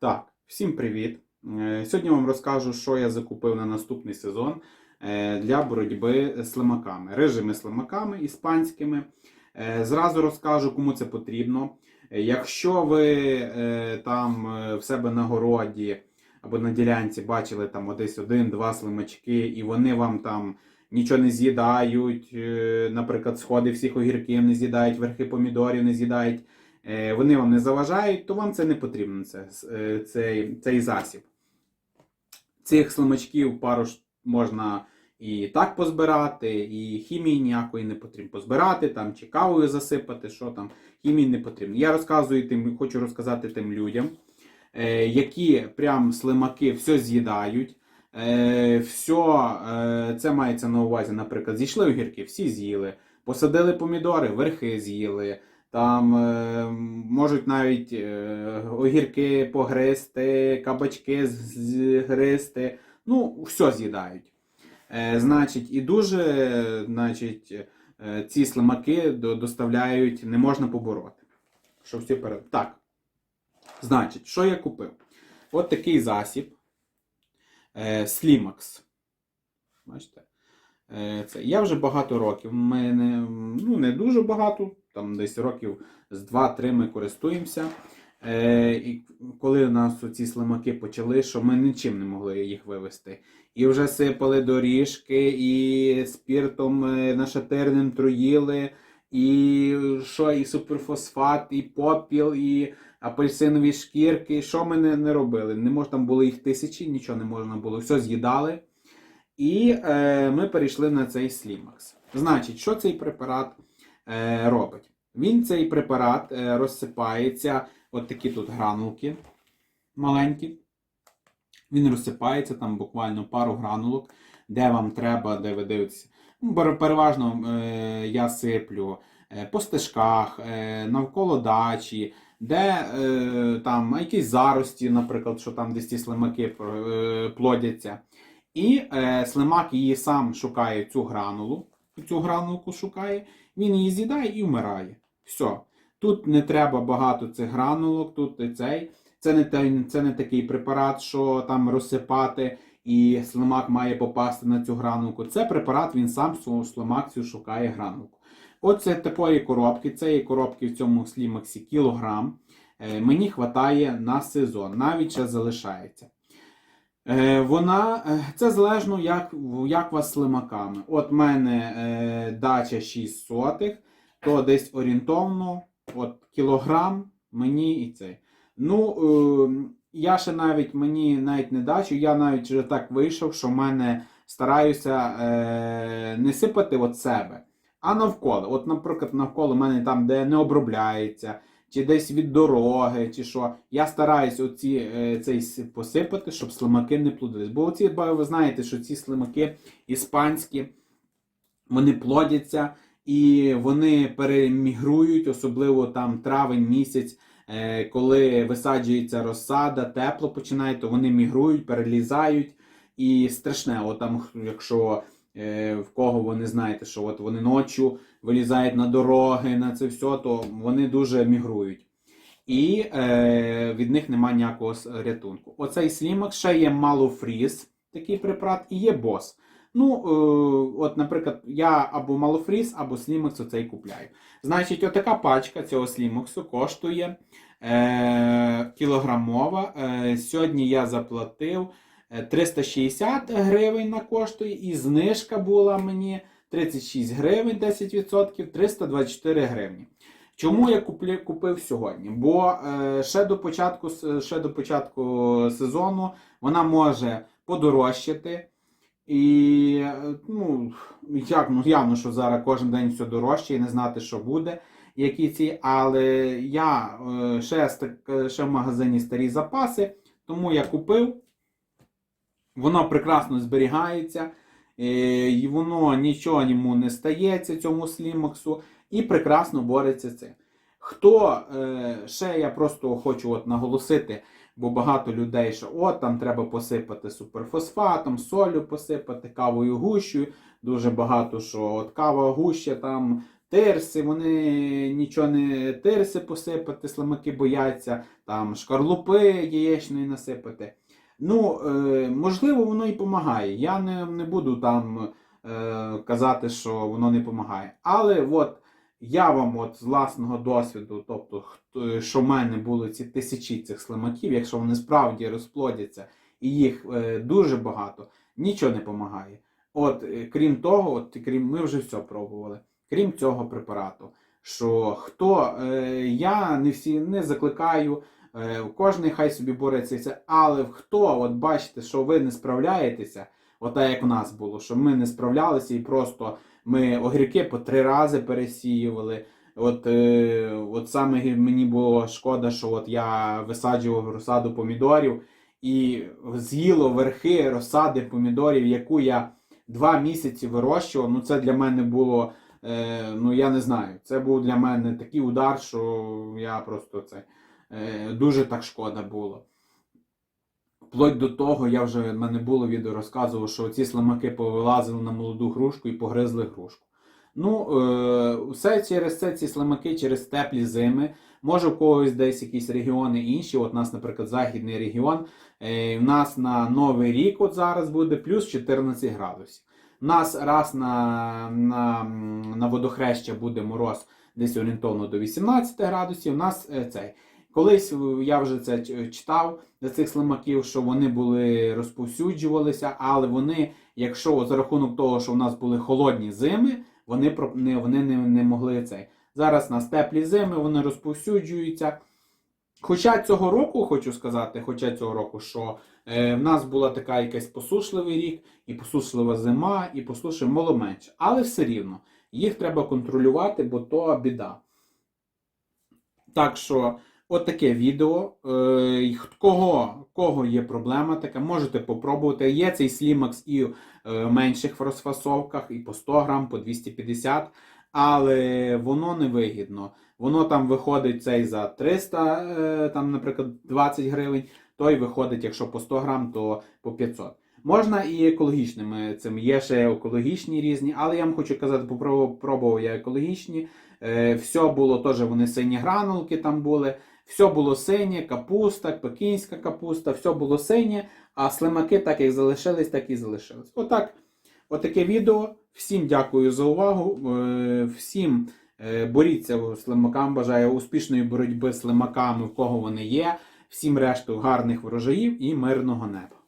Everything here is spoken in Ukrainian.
Так, всім привіт! Е, Сьогодні вам розкажу, що я закупив на наступний сезон е, для боротьби з слимаками, рижими слимаками іспанськими. Е, Зразу розкажу, кому це потрібно. Якщо ви там в себе на городі або на ділянці бачили там десь один-два слимачки, і вони вам там нічого не з'їдають, наприклад, сходи всіх огірків не з'їдають, верхи помідорів не з'їдають вони вам не заважають, то вам це не потрібно, це, е, цей, цей засіб. Цих слимачків пару можна і так позбирати, і хімії ніякої не потрібно позбирати, там, чи кавою засипати, що там, хімії не потрібно. Я розказую тим, хочу розказати тим людям, е, які прям слимаки все з'їдають. Е, все, е, це мається на увазі, наприклад, зійшли огірки, всі з'їли, посадили помідори, верхи з'їли. Там е, можуть навіть е, огірки погризти, кабачки згризти. Ну, все з'їдають. Е, значить, і дуже значить, е, ці слимаки доставляють, не можна побороти. Що всі перед... Так. Значить, що я купив? От такий засіб. Е, Slimax. Бачите? Е, Це. Я вже багато років. Ми не, ну, не дуже багато, там десь років з 2-3 ми користуємося. Е, і коли у нас ці слимаки почали, що ми нічим не могли їх вивести. І вже сипали доріжки, і спіртом е, нашатирним труїли, і що, і суперфосфат, і попіл, і апельсинові шкірки. Що ми не, не робили? Не мож, там було їх тисячі, нічого не можна було, все з'їдали. І е, ми перейшли на цей Slimax. Значить, що цей препарат робить? Він цей препарат е, розсипається, от такі тут гранулки маленькі. Він розсипається там буквально пару гранулок, де вам треба, де ви дивитеся. Ну, переважно е, я сиплю е, по стежках, е, навколо дачі, де е, там якісь зарості, наприклад, що там десь ті слимаки е, плодяться. І е, слимак її сам шукає цю гранулу, цю гранулку шукає, він її з'їдає і вмирає. Все. Тут не треба багато цих гранулок, тут і цей. Це не, це не такий препарат, що там розсипати, і слимак має попасти на цю гранулку. Це препарат, він сам свого слимак шукає гранулку. Оце такої коробки, цієї коробки в цьому слімаксі кілограм. Е, мені вистачає на сезон, навіть ще залишається. Е, Вона е, це залежно, як, як у вас з слимаками. От в мене е, дача 6 сотих, то десь орієнтовно от кілограм мені і цей. Ну, е, я ще навіть мені навіть не дачу, я навіть вже так вийшов, що в мене стараюся е, не сипати от себе, а навколо. От, наприклад, навколо мене там, де не обробляється, чи десь від дороги, чи що. Я стараюсь оці, е, цей посипати, щоб слимаки не плодились. Бо оці, ви знаєте, що ці слимаки іспанські, вони плодяться і вони перемігрують, особливо там травень місяць, е, коли висаджується розсада, тепло починає, то вони мігрують, перелізають. І страшне, от там, якщо в кого ви не знаєте, що от вони ночі вилізають на дороги, на це все, то вони дуже мігрують. І е, від них немає ніякого рятунку. Оцей слімак ще є малофріз, такий препарат, і є бос. Ну, е, от, наприклад, я або малофріз, або слімакс оцей купляю. Значить, отака пачка цього слімаксу коштує е, кілограмова. Е, сьогодні я заплатив е, 360 гривень на коштує, і знижка була мені 36 гривень, 10%, 324 гривні. Чому я купив сьогодні? Бо е, ще, до початку, ще до початку сезону вона може подорожчати. І е, ну, як, ну, явно, що зараз кожен день все дорожче і не знати, що буде, які ці. Але я е, ще, ще в магазині старі запаси, тому я купив. Воно прекрасно зберігається, е, і воно нічого йому не стається цьому слімаксу, і прекрасно бореться цим. Хто е, ще я просто хочу от наголосити, бо багато людей, що от там треба посипати суперфосфатом, солью посипати, кавою гущою. Дуже багато що от кава гуща там тирси, вони нічого не тирси посипати, слимаки бояться, там шкарлупи яєчної насипати. Ну, е, можливо, воно і допомагає. Я не, не буду там е, казати, що воно не допомагає. Але от я вам от з власного досвіду, тобто, хто- що в мене були ці тисячі цих слимаків, якщо вони справді розплодяться і їх е, дуже багато, нічого не допомагає. От, крім того, от, крім, ми вже все пробували, крім цього препарату. Що хто, я не всі не закликаю, е, кожен хай собі бореться, але хто, от бачите, що ви не справляєтеся, от так як в нас було, що ми не справлялися і просто ми огірки по три рази пересіювали. От, е, от саме мені було шкода, що от я висаджував розсаду помідорів і з'їло верхи розсади помідорів, яку я два місяці вирощував. Ну це для мене було, е, ну я не знаю, це був для мене такий удар, що я просто це дуже так шкода було. Вплоть до того, я вже в мене було відео розказував, що ці слимаки повилазили на молоду грушку і погризли грушку. Ну, е, все через це ці слимаки, через теплі зими. Може, у когось десь якісь регіони інші. От у нас, наприклад, західний регіон. Е, у нас на Новий рік от зараз буде плюс 14 градусів. У нас раз на, на, на водохреща буде мороз десь орієнтовно до 18 градусів. У нас е, цей. Колись е, я вже це читав за цих слимаків, що вони були розповсюджувалися, але вони, якщо за рахунок того, що у нас були холодні зими, вони не, вони не, не могли цей. Зараз у нас теплі зими, вони розповсюджуються. Хоча цього року, хочу сказати, хоча цього року, що е, в нас була така якась посушливий рік, і посушлива зима, і посушливий було менше. Але все рівно їх треба контролювати, бо то біда. Так що, от таке відео. Е, кого, кого є проблема така, можете попробувати. Є цей Slimax і е, в менших розфасовках, і по 100 грам, по 250 але воно не вигідно. Воно там виходить цей за 300, е, там, наприклад, 20 гривень, той виходить, якщо по 100 грам, то по 500. Можна і екологічними цим. Є ще екологічні різні, але я вам хочу казати, попробував я екологічні. Все було теж, вони сині гранулки там були. Все було синє, капуста, пекінська капуста, все було синє, а слимаки так як залишились, так і залишились. Отак. Отаке відео. Всім дякую за увагу. Е, Всім е, боріться з слимаками. Бажаю успішної боротьби з слимаками, в кого вони є. Всім решту гарних врожаїв і мирного неба.